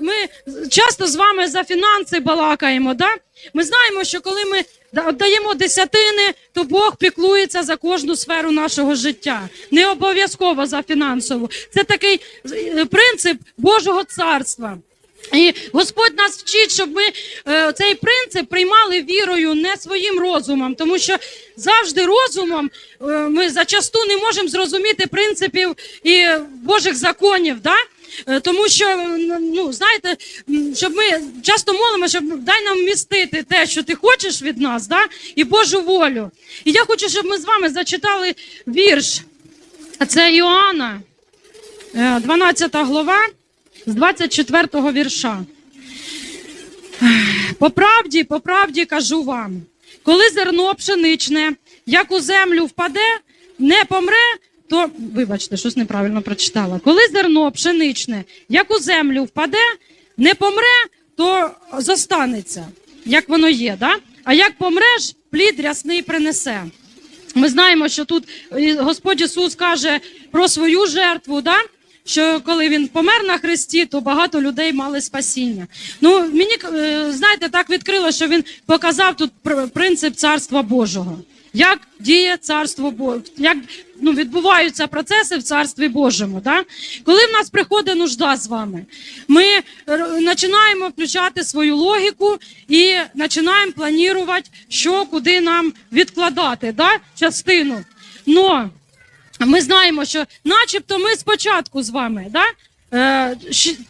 ми часто з вами за фінанси балакаємо. Да? Ми знаємо, що коли ми да- даємо десятини, то Бог піклується за кожну сферу нашого життя. Не обов'язково за фінансову. Це такий е, принцип Божого царства. І Господь нас вчить, щоб ми е, цей принцип приймали вірою, не своїм розумом, тому що завжди розумом е, ми зачасту не можемо зрозуміти принципів і Божих законів. Да? Е, Тому що, ну знаєте, щоб ми часто молимо, щоб дай нам вмістити те, що ти хочеш від нас, да? і Божу волю. І я хочу, щоб ми з вами зачитали вірш. Це Іоанна, е, 12 глава з 24 вірша. По правді, по правді кажу вам, коли зерно пшеничне, як у землю впаде, не помре, то вибачте, щось неправильно прочитала. Коли зерно пшеничне, як у землю впаде, не помре, то зостанеться, як воно є. Да? А як помреш, плід рясний принесе. Ми знаємо, що тут е, Господь Ісус каже про свою жертву, да? що коли він помер на хресті, то багато людей мали спасіння. Ну, мені е, знаєте, так відкрило, що він показав тут пр- принцип царства Божого. Як діє царство Боже, як ну, відбуваються процеси в царстві Божому. Да? Коли в нас приходить нужда з вами, ми починаємо включати свою логіку і починаємо планувати, що куди нам відкладати, да? частину. Но ми знаємо, що начебто ми спочатку з вами да? е,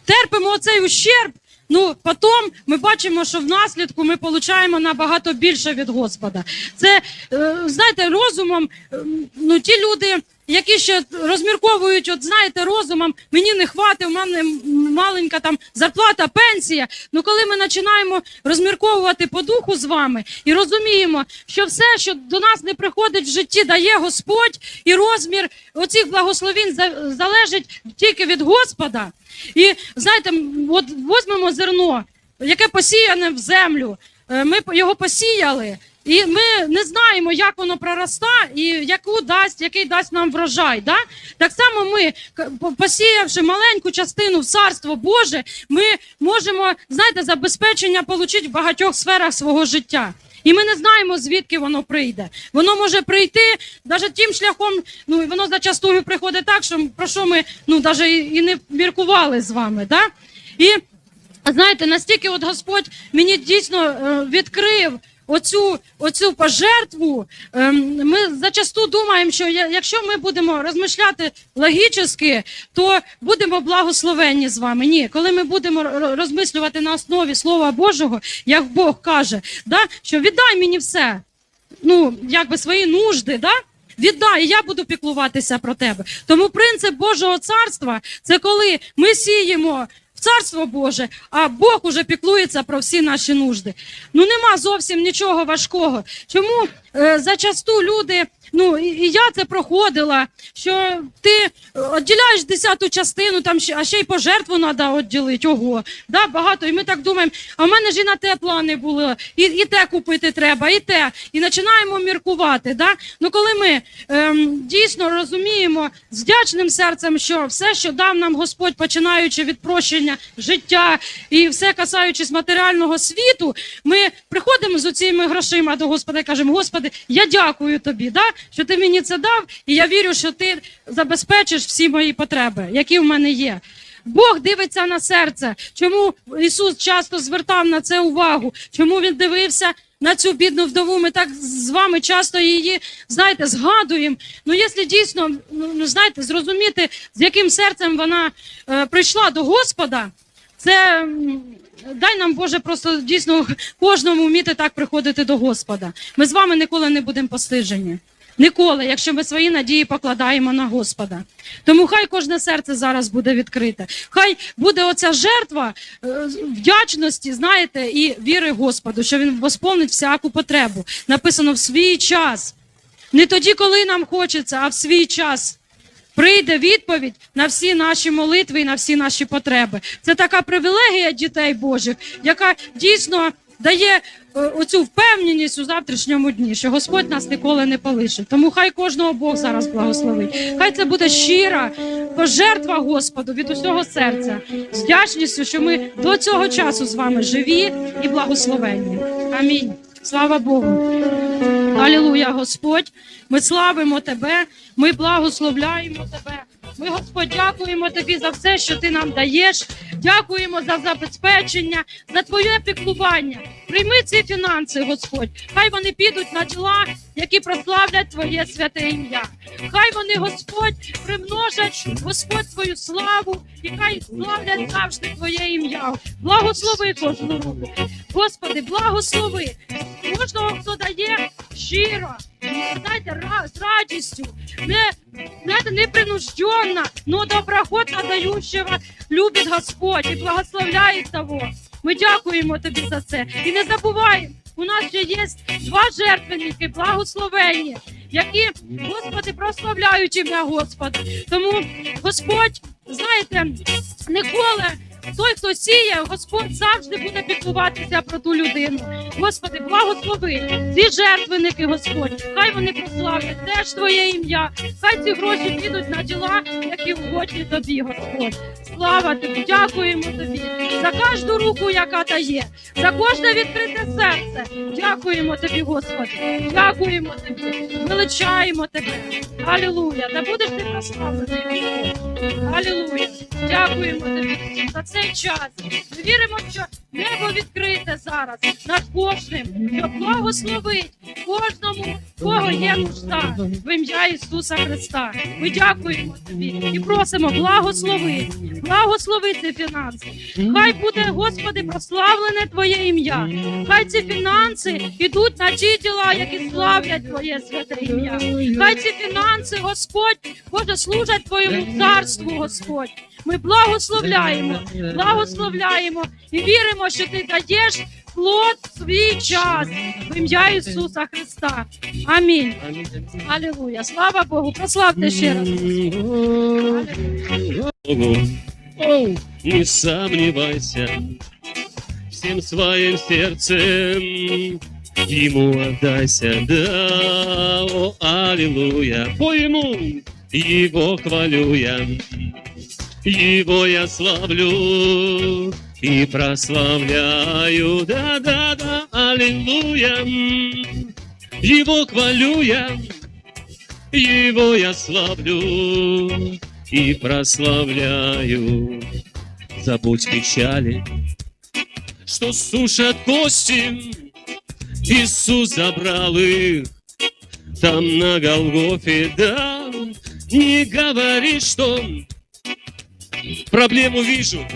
терпимо оцей ущерб, ну потім ми бачимо, що в наслідку ми отримуємо набагато більше від Господа. Це, е, знаєте, розумом, ну ті люди. Які ще розмірковують, от знаєте, розумом, мені не хватить, у мене маленька там зарплата, пенсія. Ну коли ми починаємо розмірковувати по духу з вами і розуміємо, що все, що до нас не приходить в житті, дає Господь, і розмір оцих благословень залежить тільки від Господа. І знаєте, от візьмемо зерно, яке посіяне в землю. Е, Ми його посіяли, і ми не знаємо, як воно пророста і яку дасть, який дасть нам врожай. Да? Так само ми, посіявши маленьку частину в царство Боже, ми можемо, знаєте, забезпечення отримати в багатьох сферах свого життя. І ми не знаємо, звідки воно прийде. Воно може прийти навіть тим шляхом, ну воно зачастую приходить так, що про що ми ну навіть і не міркували з вами. Да? І знаєте, настільки от Господь мені дійсно е, відкрив. Оцю, оцю пожертву ем, ми зачасту думаємо, що якщо ми будемо розмишляти логічно, то будемо благословенні з вами. Ні, коли ми будемо розмислювати на основі Слова Божого, як Бог каже, да, що віддай мені все, ну, якби свої нужди, да? Віддай, і я буду піклуватися про тебе. Тому принцип Божого царства це коли ми сіємо царство Боже, а Бог уже піклується про всі наші нужди. Ну нема зовсім нічого важкого. Чому е, зачасту люди, ну і, я це проходила, що ти відділяєш десяту частину, там ще, а ще й пожертву треба відділити. Ого, да, багато. І ми так думаємо, а в мене ж і на те плани були, і, і те купити треба, і те. І починаємо міркувати. Да? Ну коли ми ем, дійсно розуміємо з вдячним серцем, що все, що дав нам Господь, починаючи від прощення життя і все касаючись матеріального світу, ми приходимо з оціми грошима до Господа і кажемо: Господи, я дякую тобі, да? Що ти мені це дав, і я вірю, що ти забезпечиш всі мої потреби, які в мене є. Бог дивиться на серце. Чому Ісус часто звертав на це увагу? Чому він дивився на цю бідну вдову? Ми так з вами часто її, знаєте, згадуємо. Ну, якщо дійсно, ну ну, знаєте, зрозуміти, з яким серцем вона е, прийшла до Господа, це дай нам Боже просто дійсно кожному вміти так приходити до Господа. Ми з вами ніколи не будемо постижені. Ніколи, якщо ми свої надії покладаємо на Господа. Тому хай кожне серце зараз буде відкрите. Хай буде оця жертва е, вдячності, знаєте, і віри Господу, що Він восповнить всяку потребу. Написано в свій час. Не тоді, коли нам хочеться, а в свій час. Прийде відповідь на всі наші молитви і на всі наші потреби. Це така привілегія дітей Божих, яка дійсно дає оцю впевненість у завтрашньому дні, що Господь нас ніколи не полишить. Тому хай кожного Бог зараз благословить. Хай це буде щира, пожертва Господу від усього серця. З вдячністю, що ми до цього часу з вами живі і благословенні. Амінь. Слава Богу. Алілуя, Господь. Ми славимо Тебе, ми благословляємо Тебе. Ми, Господь, дякуємо Тобі за все, що Ти нам даєш. Дякуємо за забезпечення, за Твоє піклування. Прийми ці фінанси, Господь. Хай вони підуть на діла, які прославлять Твоє святе ім'я. Хай вони, Господь, примножать, Господь, Твою славу, і хай славлять завжди Твоє ім'я. Благослови кожну руку. Господи, благослови кожного, хто дає щиро, знаєте, з радістю, не, знаєте, непринужденно, но доброхотно дающего любить Господь і благословляє того. Ми дякуємо тобі за це. І не забуваємо, у нас ще є два жертвенники, благословенні, які, Господи, прославляють ім'я Господа. Тому Господь, знаєте, ніколи той, хто сіє, Господь завжди буде піклуватися про ту людину. Господи, благослови ці жертвенники, Господь. Хай вони прославлять теж Твоє ім'я. Хай ці гроші підуть на діла, які угодні тобі, Господь. Слава тобі, дякуємо тобі за кожну руку, яка дає, за кожне відкрите серце. Дякуємо тобі, Господи. Дякуємо тобі, величаємо тебе. Алілуя. Та будеш ти прославлений, Господь. Алілуя. Дякуємо тобі за цей час. Ми віримо, що небо відкрите зараз над кожним, що благословить кожному, кого є нужда в ім'я Ісуса Христа. Ми дякуємо тобі і просимо благослови, благослови ці фінанси. Хай буде, Господи, прославлене Твоє ім'я. Хай ці фінанси йдуть на ті діла, які славлять Твоє святе ім'я. Хай ці фінанси, Господь, Боже, служать Твоєму царству, Господь. Ми благословляємо, благословляємо і віримо, що ти даєш плод в свій час в ім'я Ісуса Христа. Амінь. Алілуя. Слава Богу. Прославте ще раз. Не сомневайся, всем своим сердцем Ему отдайся, да, о, аллилуйя. По Ему Его хвалю я, Его я славлю и прославляю, да-да-да, аллилуйя. Его хвалю я, Его я славлю и прославляю. Забудь печали, что сушат кости. Иисус забрал их там на Голгофе, да. Не говори, что проблему вижу.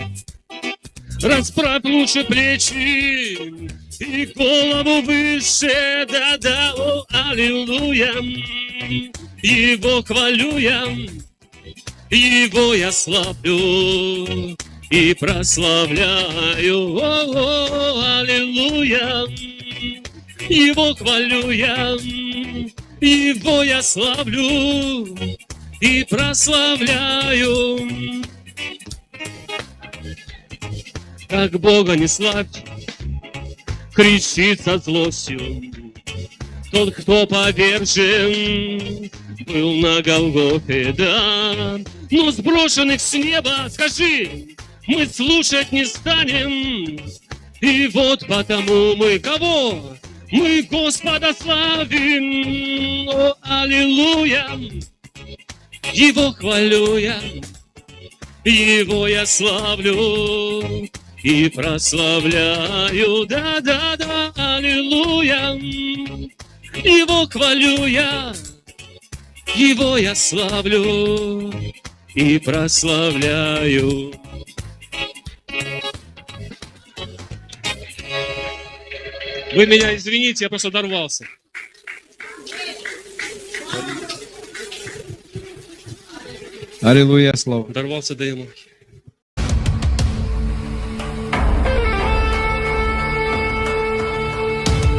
Расправь лучше плечи и голову выше, да-да, о, аллилуйя. Его хвалю я, его я славлю и прославляю, о, о, аллилуйя. Его хвалю я, его я славлю и прославляю. Как Бога не славьте, кричит со злостью. Тот, кто повержен, был на Голгофе, да. Но сброшенных с неба, скажи, мы слушать не станем. И вот потому мы кого? Мы Господа славим, о, аллилуйя. Его хвалю я, Его я славлю и прославляю, да-да-да, аллилуйя. Его хвалю я, Его я славлю и прославляю. Вы меня извините, я просто дорвался. Аллилуйя, слава. Дорвался до ему.